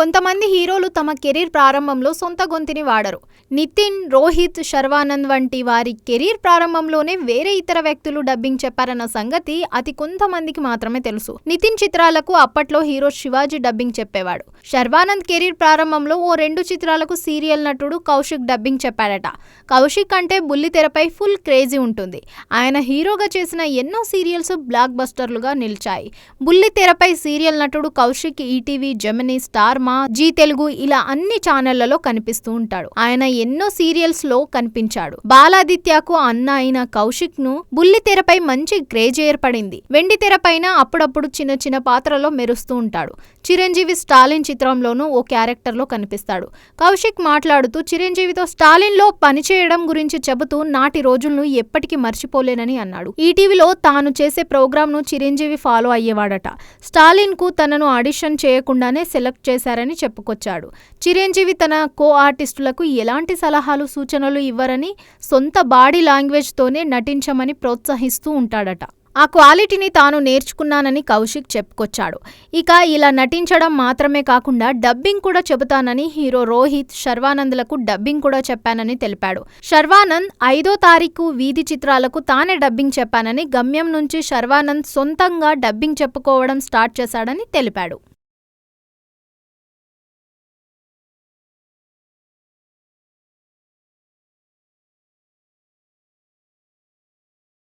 కొంతమంది హీరోలు తమ కెరీర్ ప్రారంభంలో సొంత గొంతుని వాడరు. నితిన్ రోహిత్ శర్వానంద్ వంటి వారి కెరీర్ ప్రారంభంలోనే వేరే ఇతర వ్యక్తులు డబ్బింగ్ చెప్పారన్న సంగతి అతి కొంతమందికి మాత్రమే తెలుసు. నితిన్ చిత్రాలకు అప్పట్లో హీరో శివాజీ డబ్బింగ్ చెప్పేవాడు. శర్వానంద్ కెరీర్ ప్రారంభంలో ఓ రెండు చిత్రాలకు సీరియల్ నటుడు కౌశిక్ డబ్బింగ్ చెప్పాడట. కౌశిక్ అంటే బుల్లితెరపై ఫుల్ క్రేజీ ఉంటుంది. ఆయన హీరోగా చేసిన ఎన్నో సీరియల్స్ బ్లాక్ బస్టర్లుగా నిలిచాయి. బుల్లితెరపై సీరియల్ నటుడు Kaushik ETV Gemini Star Zee Telugu ఇలా అన్ని ఛానళ్ళలో కనిపిస్తూ ఉంటాడు. ఆయన ఎన్నో సీరియల్స్లో కనిపించాడు. బాలాదిత్యకు అన్న అయిన కౌశిక్ను బుల్లితెరపై మంచి క్రేజ్ ఏర్పడింది. వెండి తెరపైన అప్పుడప్పుడు చిన్న చిన్న పాత్రలో మెరుస్తూ ఉంటాడు. చిరంజీవి స్టాలిన్ చిత్రంలోనూ ఓ క్యారెక్టర్లో కనిపిస్తాడు. కౌశిక్ మాట్లాడుతూ చిరంజీవితో స్టాలిన్లో పనిచేయడం గురించి చెబుతూ నాటి రోజులను ఎప్పటికీ మర్చిపోలేనని అన్నాడు. ఈటీవీలో తాను చేసే ప్రోగ్రామ్ను చిరంజీవి ఫాలో అయ్యేవాడట. స్టాలిన్కు తనను ఆడిషన్ చేయకుండానే సెలెక్ట్ చేశారు చేశారని చెప్పుకొచ్చాడు. చిరంజీవి తన కో ఆర్టిస్టులకు ఎలాంటి సలహాలు సూచనలు ఇవ్వరని సొంత బాడీ లాంగ్వేజ్ తోనే నటించమని ప్రోత్సహిస్తూ ఉంటాడట. ఆ క్వాలిటీని తాను నేర్చుకున్నానని కౌశిక్ చెప్పుకొచ్చాడు. ఇక ఇలా నటించడం మాత్రమే కాకుండా డబ్బింగ్ కూడా చెబుతానని హీరో రోహిత్ శర్వానంద్లకు డబ్బింగ్ కూడా చెప్పానని తెలిపాడు. శర్వానంద్ ఐదో తారీఖు వీధి చిత్రాలకు తానే డబ్బింగ్ చెప్పానని గమ్యం నుంచి శర్వానంద్ సొంతంగా డబ్బింగ్ చెప్పుకోవడం స్టార్ట్ చేశాడని తెలిపాడు.